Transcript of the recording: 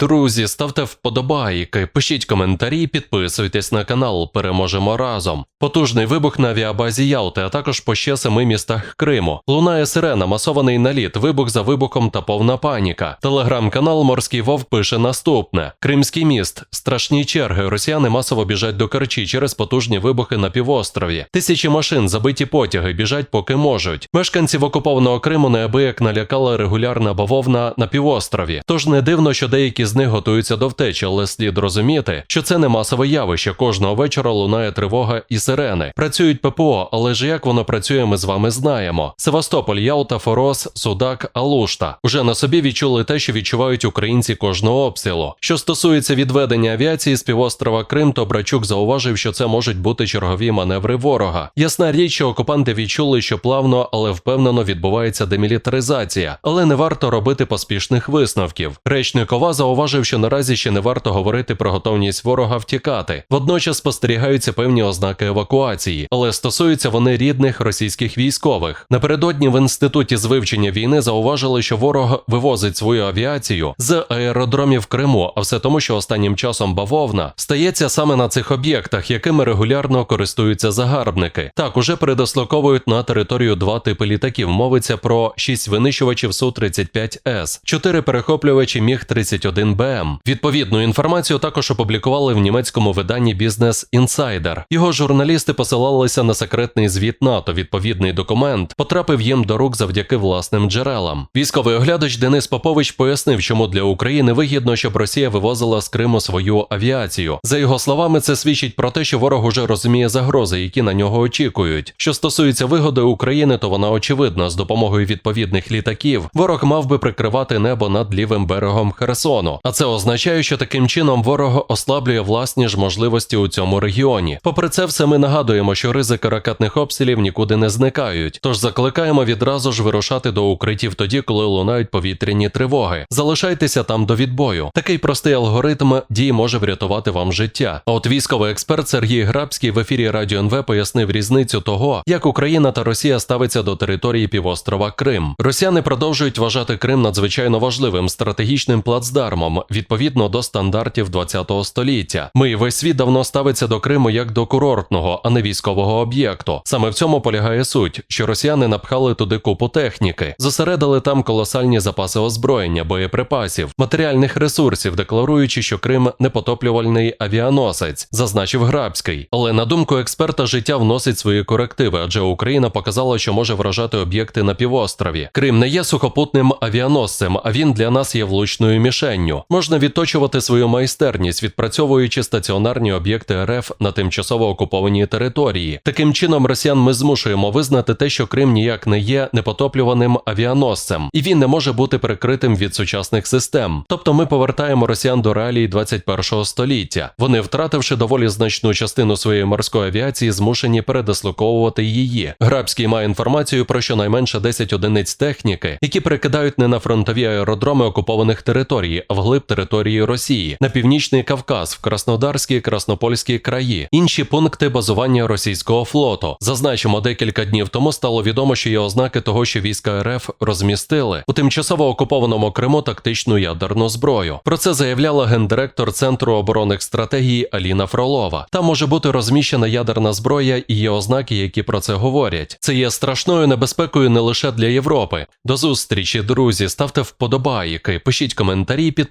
Друзі, ставте вподобайки, пишіть коментарі, підписуйтесь на канал. Переможемо разом. Потужний вибух на авіабазі Ялти, а також по ще семи містах Криму. Лунає сирена, масований наліт, вибух за вибухом та повна паніка. Телеграм-канал Морський Вовк пише наступне: Кримський міст, страшні черги. Росіяни масово біжать до Керчі через потужні вибухи на півострові. Тисячі машин, забиті потяги, біжать поки можуть. Мешканців окупованого Криму неабияк налякала регулярна бавовна на півострові. Тож не дивно, що деякі з них готуються до втечі, але слід розуміти, що це не масове явище. Кожного вечора лунає тривога і сирени. Працюють ППО, але ж як воно працює, ми з вами знаємо. Севастополь, Ялта, Форос, Судак, Алушта уже на собі відчули те, що відчувають українці кожного обстрілу. Що стосується відведення авіації з півострова Крим, то Брачук зауважив, що це можуть бути чергові маневри ворога. Ясна річ, що окупанти відчули, що плавно, але впевнено відбувається демілітаризація, але не варто робити поспішних висновків. Речник ОВА зауважив, що наразі ще не варто говорити про готовність ворога втікати. Водночас спостерігаються певні ознаки евакуації, але стосуються вони рідних російських військових. Напередодні в інституті з вивчення війни зауважили, що ворог вивозить свою авіацію з аеродромів Криму, а все тому, що останнім часом бавовна стається саме на цих об'єктах, якими регулярно користуються загарбники. Так уже передослоковують на територію два типи літаків. Мовиться про 6 винищувачів Су-35С, 4 перехоплювачі Міг-31БМ. Відповідну інформацію також опублікували в німецькому виданні Business Insider. Його журналісти посилалися на секретний звіт НАТО. Відповідний документ потрапив їм до рук завдяки власним джерелам. Військовий оглядач Денис Попович пояснив, чому для України вигідно, щоб Росія вивозила з Криму свою авіацію. За його словами, це свідчить про те, що ворог уже розуміє загрози, які на нього очікують. Що стосується вигоди України, то вона очевидна. З допомогою відповідних літаків ворог мав би прикривати небо над лівим берегом Херсону. А це означає, що таким чином ворог ослаблює власні ж можливості у цьому регіоні. Попри це, все ми нагадуємо, що ризики ракетних обстрілів нікуди не зникають. Тож закликаємо відразу ж вирушати до укриттів тоді, коли лунають повітряні тривоги. Залишайтеся там до відбою. Такий простий алгоритм дій може врятувати вам життя. А от військовий експерт Сергій Грабський в ефірі Радіо НВ пояснив різницю того, як Україна та Росія ставиться до території півострова Крим. Росіяни продовжують вважати Крим надзвичайно важливим стратегічним плацдармом відповідно до стандартів 20-го століття. Ми весь світ давно ставиться до Криму як до курортного, а не військового об'єкту. Саме в цьому полягає суть, що росіяни напхали туди купу техніки, зосередили там колосальні запаси озброєння, боєприпасів, матеріальних ресурсів, декларуючи, що Крим непотоплювальний авіаносець, зазначив Грабський. Але на думку експерта, життя вносить свої корективи, адже Україна показала, що може вражати об'єкти на півострові. Крим не є сухопутним авіаносцем, а він для нас є влучною мішенню. Можна відточувати свою майстерність, відпрацьовуючи стаціонарні об'єкти РФ на тимчасово окупованій території. Таким чином, росіян ми змушуємо визнати те, що Крим ніяк не є непотоплюваним авіаносцем, і він не може бути прикритим від сучасних систем. Тобто ми повертаємо росіян до реалій 21 століття. Вони, втративши доволі значну частину своєї морської авіації, змушені передислоковувати її. Грабський має інформацію про щонайменше 10 одиниць техніки, які перекидають не на фронтові аеродроми окупованих територій, а вглиб території Росії, на північний Кавказ, в Краснодарські, Краснопольські краї, інші пункти базування російського флоту. Зазначимо, декілька днів тому стало відомо, що є ознаки того, що війська РФ розмістили у тимчасово окупованому Криму тактичну ядерну зброю. Про це заявляла гендиректор Центру оборонних стратегій Аліна Фролова. Там може бути розміщена ядерна зброя і є ознаки, які про це говорять. Це є страшною небезпекою не лише для Європи. До зустрічі, друзі. Ставте вподобайки, пишіть коментарі,